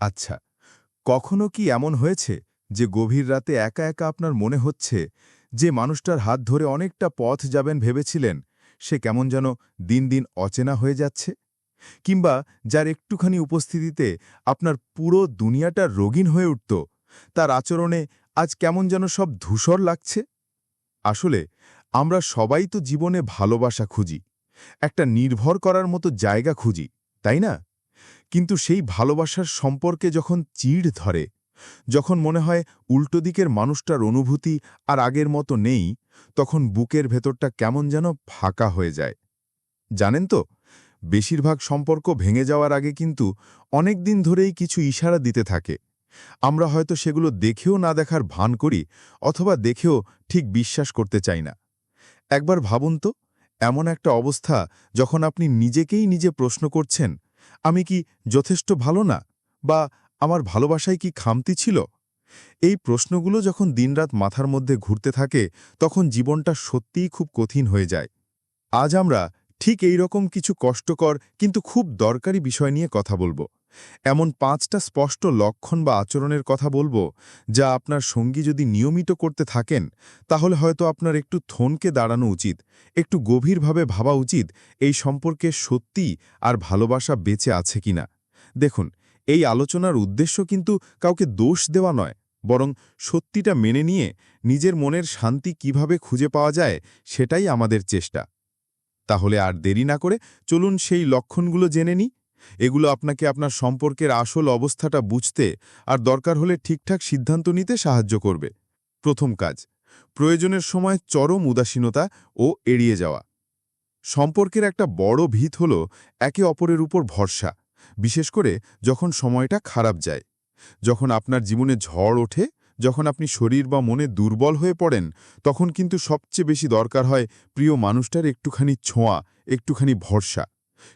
আচ্ছা কখনো কি এমন হয়েছে যে গভীর রাতে একা একা আপনার মনে হচ্ছে যে মানুষটার হাত ধরে অনেকটা পথ যাবেন ভেবেছিলেন, সে কেমন যেন দিন দিন অচেনা হয়ে যাচ্ছে? কিংবা যার একটুখানি উপস্থিতিতে আপনার পুরো দুনিয়াটা রঙিন হয়ে উঠত, তার আচরণে আজ কেমন যেন সব ধূসর লাগছে? আসলে, আমরা সবাই তো জীবনে ভালোবাসা খুঁজি, একটা নির্ভর করার মতো জায়গা খুঁজি, তাই না? কিন্তু সেই ভালোবাসার সম্পর্কে যখন চিড় ধরে, যখন মনে হয় উল্টো দিকের মানুষটার অনুভূতি আর আগের মতো নেই, তখন বুকের ভেতরটা কেমন যেন ফাঁকা হয়ে যায়। জানেন তো, বেশিরভাগ সম্পর্ক ভেঙে যাওয়ার আগে কিন্তু অনেক দিন ধরেই কিছু ইশারা দিতে থাকে। আমরা হয়তো সেগুলো দেখেও না দেখার ভান করি অথবা দেখেও ঠিক বিশ্বাস করতে চাই না। একবার ভাবুন তো, এমন একটা অবস্থা যখন আপনি নিজেকেই নিজে প্রশ্ন করছেন আমি কি যথেষ্ট ভালো না? বা আমার ভালোবাসায় কি খামতি ছিল? এই প্রশ্নগুলো যখন দিনরাত মাথার মধ্যে ঘুরতে থাকে, তখন জীবনটা সত্যিই খুব কঠিন হয়ে যায়। আজ আমরা ঠিক এই রকম কিছু কষ্টকর, কিন্তু খুব দরকারি বিষয় নিয়ে কথা বলব। এমন পাঁচটা স্পষ্ট লক্ষণ বা আচরণের কথা বলব যা আপনার সঙ্গী যদি নিয়মিত করতে থাকেন, তাহলে হয়তো আপনার একটু থনকে দাঁড়ানো উচিত, একটু গভীরভাবে ভাবা উচিত এই সম্পর্কে সত্যি আর ভালোবাসা বেঁচে আছে কিনা। দেখুন, এই আলোচনার উদ্দেশ্য কিন্তু কাউকে দোষ দেওয়া নয়, বরং সত্যিটা মেনে নিয়ে নিজের মনের শান্তি কীভাবে খুঁজে পাওয়া যায় সেটাই আমাদের চেষ্টা। তাহলে আর দেরি না করে চলুন সেই লক্ষণগুলো জেনে নিই। এগুলো আপনাকে আপনার সম্পর্কের আসল অবস্থাটা বুঝতে আর দরকার হলে ঠিকঠাক সিদ্ধান্ত নিতে সাহায্য করবে। প্রথম কাজ, প্রয়োজনের সময় চরম উদাসীনতা ও এড়িয়ে যাওয়া। সম্পর্কের একটা বড় ভিত হল একে অপরের উপর ভরসা, বিশেষ করে যখন সময়টা খারাপ যায়। যখন আপনার জীবনে ঝড় ওঠে, যখন আপনি শরীর বা মনে দুর্বল হয়ে পড়েন, তখন কিন্তু সবচেয়ে বেশি দরকার হয় প্রিয় মানুষটার একটুখানি ছোঁয়া, একটুখানি ভরসা।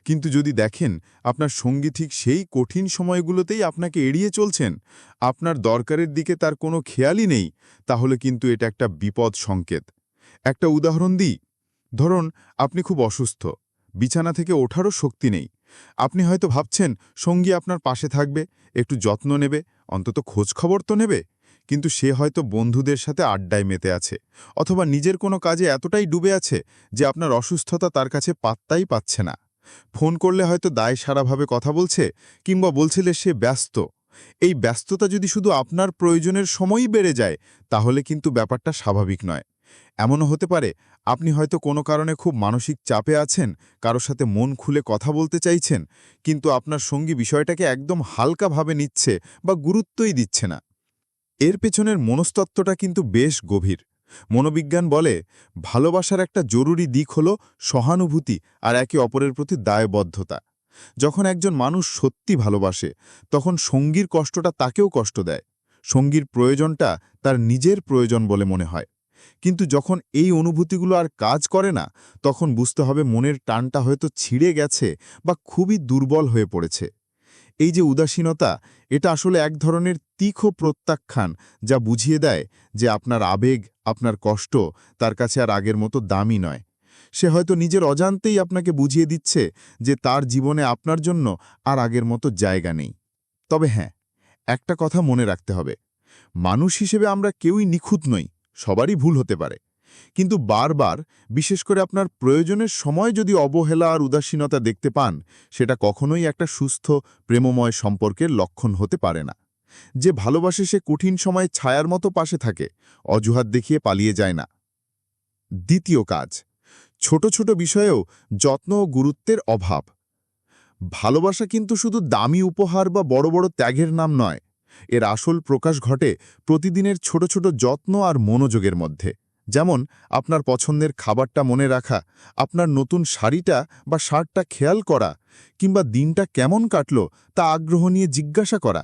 কিন্তু যদি দেখেন, আপনার সঙ্গী ঠিক সেই কঠিন সময়গুলোতেই আপনাকে এড়িয়ে চলছেন, আপনার দরকারের দিকে তার কোনো খেয়ালই নেই, তাহলে কিন্তু এটা একটা বিপদ সংকেত। একটা উদাহরণ দিই, ধরুন আপনি খুব অসুস্থ, বিছানা থেকে ওঠারও শক্তি নেই, আপনি হয়তো ভাবছেন সঙ্গী আপনার পাশে থাকবে, একটু যত্ন নেবে, অন্তত খোঁজখবর তো নেবে, কিন্তু সে হয়তো বন্ধুদের সাথে আড্ডায় মেতে আছে, অথবা নিজের কোনো কাজে এতটাই ডুবে আছে যে আপনার অসুস্থতা তার কাছে পাত্তাই পাচ্ছে না। ফোন করলে হয়তো দায় সারাভাবে কথা বলছে কিংবা বলছিলে সে ব্যস্ত। এই ব্যস্ততা যদি শুধু আপনার প্রয়োজনের সময়ই বেড়ে যায়, তাহলে কিন্তু ব্যাপারটা স্বাভাবিক নয়। এমনও হতে পারে আপনি হয়তো কোনো কারণে খুব মানসিক চাপে আছেন কারও সাথে মন খুলে কথা বলতে চাইছেন, কিন্তু আপনার সঙ্গী বিষয়টাকে একদম হালকাভাবে নিচ্ছে বা গুরুত্বই দিচ্ছে না। এর পেছনের মনস্তত্ত্বটা কিন্তু বেশ গভীর। মনোবিজ্ঞান বলে, ভালোবাসার একটা জরুরি দিক হল সহানুভূতি আর একে অপরের প্রতি দায়বদ্ধতা। যখন একজন মানুষ সত্যি ভালোবাসে, তখন সঙ্গীর কষ্টটা তাকেও কষ্ট দেয়। সঙ্গীর প্রয়োজনটা তার নিজের প্রয়োজন বলে মনে হয়। কিন্তু যখন এই অনুভূতিগুলো আর কাজ করে না, তখন বুঝতে হবে মনের টানটা হয়তো ছিঁড়ে গেছে বা খুবই দুর্বল হয়ে পড়েছে। এই যে উদাসীনতা, এটা আসলে এক ধরনের তীক্ষ্ণ প্রত্যাখ্যান যা বুঝিয়ে দেয় যে আপনার আবেগ, আপনার কষ্ট তার কাছে আর আগের মতো দামি নয়। সে হয়তো নিজের অজান্তেই আপনাকে বুঝিয়ে দিচ্ছে যে তার জীবনে আপনার জন্য আর আগের মতো জায়গা নেই। তবে হ্যাঁ একটা কথা মনে রাখতে হবে। মানুষ হিসেবে আমরা কেউই নিখুঁত নই, সবারই ভুল হতে পারে। কিন্তু বারবার, বিশেষ করে আপনার প্রয়োজনের সময় যদি অবহেলা আর উদাসীনতা দেখতে পান, সেটা কখনোই একটা সুস্থ, প্রেমময় সম্পর্কের লক্ষণ হতে পারে না। যে ভালোবাসে সে কঠিন সময় ছায়ার মতো পাশে থাকে, অজুহাত দেখিয়ে পালিয়ে যায় না। দ্বিতীয় কাজ, ছোট ছোট বিষয়েও যত্ন ও গুরুত্বের অভাব। ভালোবাসা কিন্তু শুধু দামি উপহার বা বড় বড় ত্যাগের নাম নয়, এর আসল প্রকাশ ঘটে প্রতিদিনের ছোট ছোট যত্ন আর মনোযোগের মধ্যে। যেমন, আপনার পছন্দের খাবারটা মনে রাখা, আপনার নতুন শাড়িটা বা শার্টটা খেয়াল করা, কিংবা দিনটা কেমন কাটল তা আগ্রহ নিয়ে জিজ্ঞাসা করা,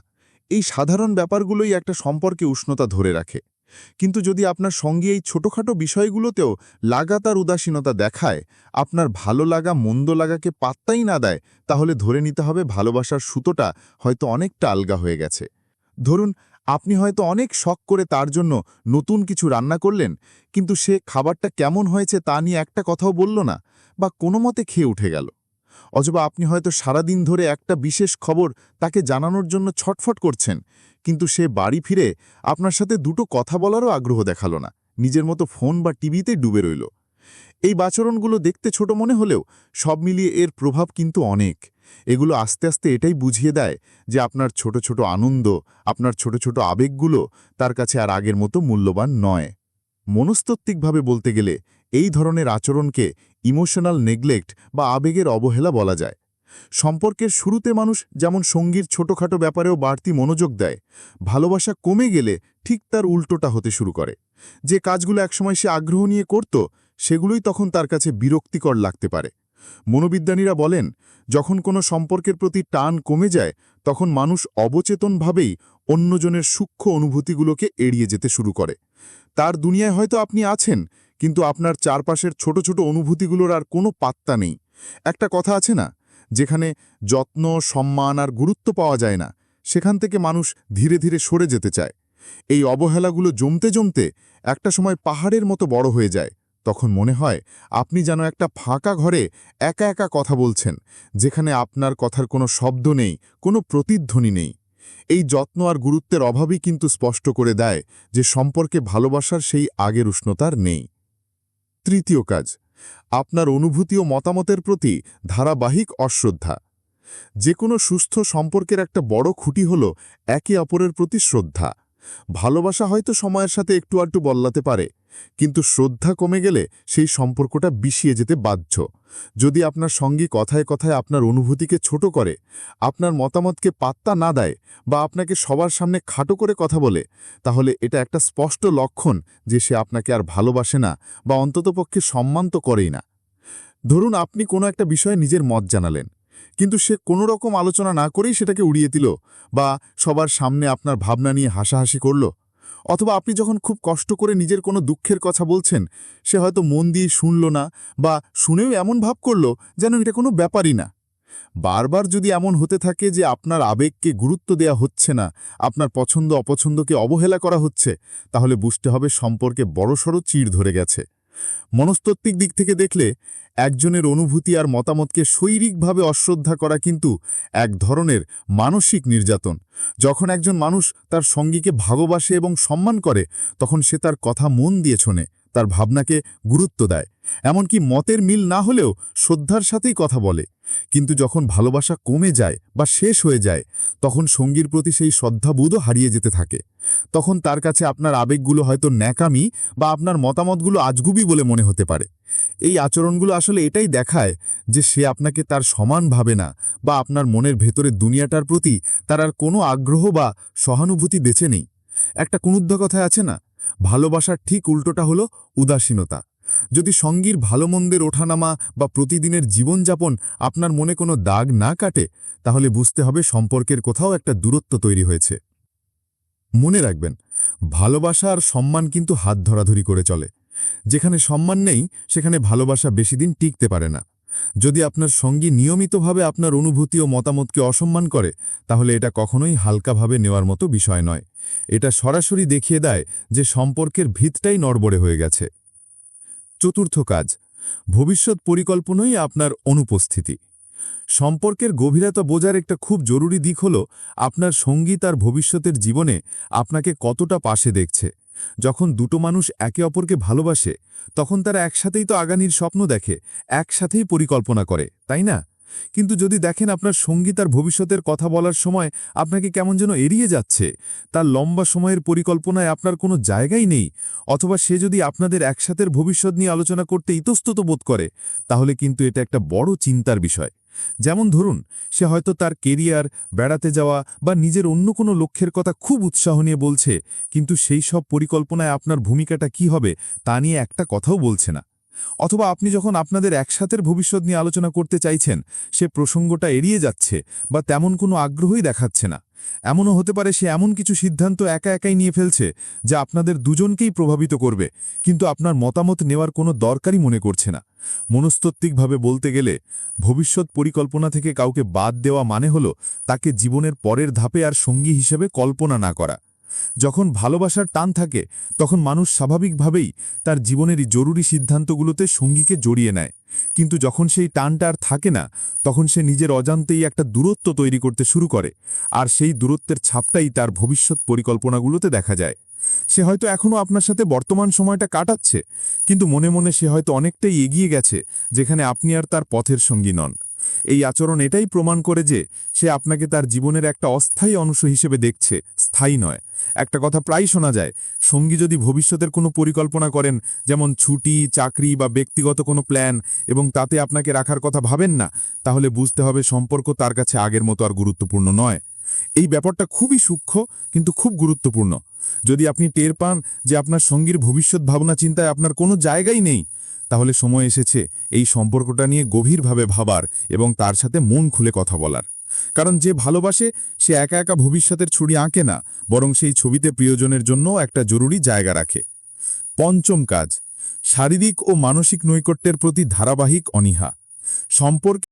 এই সাধারণ ব্যাপারগুলোই একটা সম্পর্কে উষ্ণতা ধরে রাখে। কিন্তু যদি আপনার সঙ্গে এই ছোটখাটো বিষয়গুলোতেও লাগাতার উদাসীনতা দেখায়, আপনার ভালো লাগা, মন্দ লাগাকে পাত্তাই না দেয়, তাহলে ধরে নিতে হবে ভালোবাসার সুতোটা হয়তো অনেকটা আলগা হয়ে গেছে। ধরুন আপনি হয়তো অনেক শখ করে তার জন্য নতুন কিছু রান্না করলেন, কিন্তু সে খাবারটা কেমন হয়েছে তা নিয়ে একটা কথাও বলল না বা কোনো মতে খেয়ে উঠে গেল। অথবা আপনি হয়তো সারাদিন ধরে একটা বিশেষ খবর তাকে জানানোর জন্য ছটফট করছেন, কিন্তু সে বাড়ি ফিরে আপনার সাথে দুটো কথা বলারও আগ্রহ দেখাল না, নিজের মতো ফোন বা টিভিতে ডুবে রইল। এই বাচরণগুলো দেখতে ছোট মনে হলেও সব মিলিয়ে এর প্রভাব কিন্তু অনেক। এগুলো আস্তে আস্তে এটাই বুঝিয়ে দেয় যে আপনার ছোট ছোট আনন্দ, আপনার ছোট ছোট আবেগগুলো তার কাছে আর আগের মতো মূল্যবান নয়। মনস্তাত্ত্বিকভাবে বলতে গেলে, এই ধরনের আচরণকে ইমোশনাল নেগলেক্ট বা আবেগের অবহেলা বলা যায়। সম্পর্কের শুরুতে মানুষ যেমন সঙ্গীর ছোটখাটো ব্যাপারেও বাড়তি মনোযোগ দেয়, ভালোবাসা কমে গেলে ঠিক তার উল্টোটা হতে শুরু করে। যে কাজগুলো একসময় সে আগ্রহ নিয়ে করত, সেগুলোই তখন তার কাছে বিরক্তিকর লাগতে পারে। মনোবিজ্ঞানীরা বলেন, যখন কোনো সম্পর্কের প্রতি টান কমে যায়, তখন মানুষ অবচেতনভাবেই অন্যজনের সূক্ষ্ম অনুভূতিগুলোকে এড়িয়ে যেতে শুরু করে। তার দুনিয়ায় হয়তো আপনি আছেন, কিন্তু আপনার চারপাশের ছোট ছোট অনুভূতিগুলোর আর কোনো পাত্তা নেই। একটা কথা আছে না, যেখানে যত্ন, সম্মান আর গুরুত্ব পাওয়া যায় না, সেখান থেকে মানুষ ধীরে ধীরে সরে যেতে চায়। এই অবহেলাগুলো জমতে জমতে একটা সময় পাহাড়ের মতো বড় হয়ে যায়। তখন মনে হয় আপনি যেন একটা ফাঁকা ঘরে একা একা কথা বলছেন, যেখানে আপনার কথার কোনো শব্দ নেই, কোনো প্রতিধ্বনি নেই। এই যত্ন আর গুরুত্বের অভাবই কিন্তু স্পষ্ট করে দেয় যে সম্পর্কে ভালোবাসার সেই আগের উষ্ণতার নেই। তৃতীয় কাজ, আপনার অনুভূতি ও মতামতের প্রতি ধারাবাহিক অশ্রদ্ধা। যে কোনো সুস্থ সম্পর্কের একটা বড় খুঁটি হল একে অপরের প্রতি শ্রদ্ধা। ভালোবাসা হয়তো সময়ের সাথে একটু আটটু বদলাতে পারে, কিন্তু শ্রদ্ধা কমে গেলে সেই সম্পর্কটা বিষিয়ে যেতে বাধ্য। যদি আপনার সঙ্গী কথায় কথায় আপনার অনুভূতিকে ছোট করে, আপনার মতামতকে পাত্তা না দেয় বা আপনাকে সবার সামনে খাটো করে কথা বলে, তাহলে এটা একটা স্পষ্ট লক্ষণ যে সে আপনাকে আর ভালোবাসে না বা অন্ততপক্ষে সম্মান তো করেই না। ধরুন আপনি কোনো একটা বিষয়ে নিজের মত জানালেন কিন্তু সে কোনো রকম আলোচনা না করেই সেটাকে উড়িয়ে দিল বা সবার সামনে আপনার ভাবনা নিয়ে হাসাহাসি করল। অথবা আপনি যখন খুব কষ্ট করে নিজের কোনো দুঃখের কথা বলছেন, সে হয়তো মন দিয়ে শুনল না বা শুনেও এমন ভাব করল যেন এটা কোনো ব্যাপারই না। বারবার যদি এমন হতে থাকে যে আপনার আবেগকে গুরুত্ব দেয়া হচ্ছে না, আপনার পছন্দ অপছন্দকে অবহেলা করা হচ্ছে, তাহলে বুঝতে হবে সম্পর্কে বড়সড় চিড় ধরে গেছে। মনস্তাত্ত্বিক দিক থেকে দেখলে, একজনের অনুভূতি আর মতামতকে শৈরিকভাবে অশ্রদ্ধা করা কিন্তু এক ধরনের মানসিক নির্যাতন। যখন একজন মানুষ তার সঙ্গীকে ভালোবাসে এবং সম্মান করে, তখন সে তার কথা মন দিয়ে শোনে। তার ভাবনাকে গুরুত্ব দেয়। এমনকি মতের মিল না হলেও শ্রদ্ধার সাথেই কথা বলে। কিন্তু যখন ভালোবাসা কমে যায় বা শেষ হয়ে যায়, তখন সঙ্গীর প্রতি সেই শ্রদ্ধাবোধও হারিয়ে যেতে থাকে। তখন তার কাছে আপনার আবেগগুলো হয়তো ন্যাকামি বা আপনার মতামতগুলো আজগুবি বলে মনে হতে পারে। এই আচরণগুলো আসলে এটাই দেখায় যে সে আপনাকে তার সমান ভাবে না বা আপনার মনের ভেতরে দুনিয়াটার প্রতি তার আর কোনো আগ্রহ বা সহানুভূতি বেছে নেই। একটা কুনুদ্ধ কথায় আছে না? ভালোবাসার ঠিক উল্টোটা হলো উদাসীনতা। যদি সঙ্গীর ভালো মন্দের ওঠানামা বা প্রতিদিনের জীবনযাপন আপনার মনে কোনো দাগ না কাটে, তাহলে বুঝতে হবে সম্পর্কের কোথাও একটা দূরত্ব তৈরি হয়েছে। মনে রাখবেন, ভালোবাসা আর সম্মান কিন্তু হাত ধরাধরি করে চলে। যেখানে সম্মান নেই, সেখানে ভালোবাসা বেশি দিন টিকতে পারে না। যদি আপনার সঙ্গী নিয়মিতভাবে আপনার অনুভূতি ও মতামতকে অসম্মান করে, তাহলে এটা কখনোই হালকাভাবে নেওয়ার মতো বিষয় নয়। এটা সরাসরি দেখিয়ে দেয় যে সম্পর্কের ভিতটাই নড়বড়ে হয়ে গেছে। চতুর্থ কাজ, ভবিষ্যৎ পরিকল্পনাই আপনার অনুপস্থিতি। সম্পর্কের গভীরতা বোঝার একটা খুব জরুরি দিক হল আপনার সঙ্গী তার ভবিষ্যতের জীবনে আপনাকে কতটা পাশে দেখছে। যখন দুটো মানুষ একে অপরকে ভালোবাসে, তখন তারা একসাথেই তো আগামীর স্বপ্ন দেখে, একসাথেই পরিকল্পনা করে, তাই না? কিন্তু যদি দেখেন আপনার সঙ্গী তার ভবিষ্যতের কথা বলার সময় আপনাকে কেমন যেন এড়িয়ে যাচ্ছে, তার লম্বা সময়ের পরিকল্পনায় আপনার কোনো জায়গাই নেই, অথবা সে যদি আপনাদের একসাথের ভবিষ্যৎ নিয়ে আলোচনা করতে ইতস্তত বোধ করে, তাহলে কিন্তু এটা একটা বড় চিন্তার বিষয়। যেমন ধরুন, সে হয়তো তার কেরিয়ার, বেড়াতে যাওয়া বা নিজের অন্য কোনো লক্ষ্যের কথা খুব উৎসাহ নিয়ে বলছে, কিন্তু সেই সব পরিকল্পনায় আপনার ভূমিকাটা কি হবে তা নিয়ে একটা কথাও বলছে না। অথবা আপনি যখন আপনাদের একসাথের ভবিষ্যৎ নিয়ে আলোচনা করতে চাইছেন, সে প্রসঙ্গটা এড়িয়ে যাচ্ছে বা তেমন কোনো আগ্রহই দেখাচ্ছে না। এমনও হতে পারে সে এমন কিছু সিদ্ধান্ত একা একাই নিয়ে ফেলছে যা আপনাদের দুজনকেই প্রভাবিত করবে, কিন্তু আপনার মতামত নেওয়ার কোনো দরকারই মনে করছে না। মনস্তাত্ত্বিকভাবে বলতে গেলে, ভবিষ্যৎ পরিকল্পনা থেকে কাউকে বাদ দেওয়া মানে হল তাকে জীবনের পরের ধাপে আর সঙ্গী হিসেবে কল্পনা না করা। যখন ভালোবাসার টান থাকে, তখন মানুষ স্বাভাবিকভাবেই তার জীবনেরই জরুরি সিদ্ধান্তগুলোতে সঙ্গীকে জড়িয়ে নেয়। কিন্তু যখন সেই টানটা আর থাকে না, তখন সে নিজের অজান্তেই একটা দূরত্ব তৈরি করতে শুরু করে, আর সেই দূরত্বের ছাপটাই তার ভবিষ্যৎ পরিকল্পনাগুলোতে দেখা যায়। সে হয়তো এখনও আপনার সাথে বর্তমান সময়টা কাটাচ্ছে, কিন্তু মনে মনে সে হয়তো অনেকটাই এগিয়ে গেছে, যেখানে আপনি আর তার পথের সঙ্গী নন। এই আচরণ এটাই প্রমাণ করে যে সে আপনাকে তার জীবনের একটা অস্থায়ী অংশ হিসেবে দেখছে, স্থায়ী নয়। একটা কথা প্রায় শোনা যায়, সঙ্গী যদি ভবিষ্যতের কোনো পরিকল্পনা করেন, যেমন ছুটি, চাকরি বা ব্যক্তিগত কোনো প্ল্যান, এবং তাতে আপনাকে রাখার কথা ভাবেন না, তাহলে বুঝতে হবে সম্পর্ক তার কাছে আগের মতো আর গুরুত্বপূর্ণ নয়। এই ব্যাপারটা খুবই সূক্ষ্ম, কিন্তু খুব গুরুত্বপূর্ণ। যদি আপনি টের পান যে আপনার সঙ্গীর ভবিষ্যৎ ভাবনা চিন্তায় আপনার কোনো জায়গাই নেই, তাহলে সময় এসেছে এই সম্পর্কটা নিয়ে গভীরভাবে ভাবার এবং তার সাথে মন খুলে কথা বলার। কারণ যে ভালোবাসে, সে একা একা ভবিষ্যতের ছুরি আঁকে না, বরং সেই ছবিতে প্রিয়জনের জন্য একটা জরুরি জায়গা রাখে। পঞ্চম কাজ, শারীরিক ও মানসিক নৈকট্যের প্রতি ধারাবাহিক অনিহা। সম্পর্ক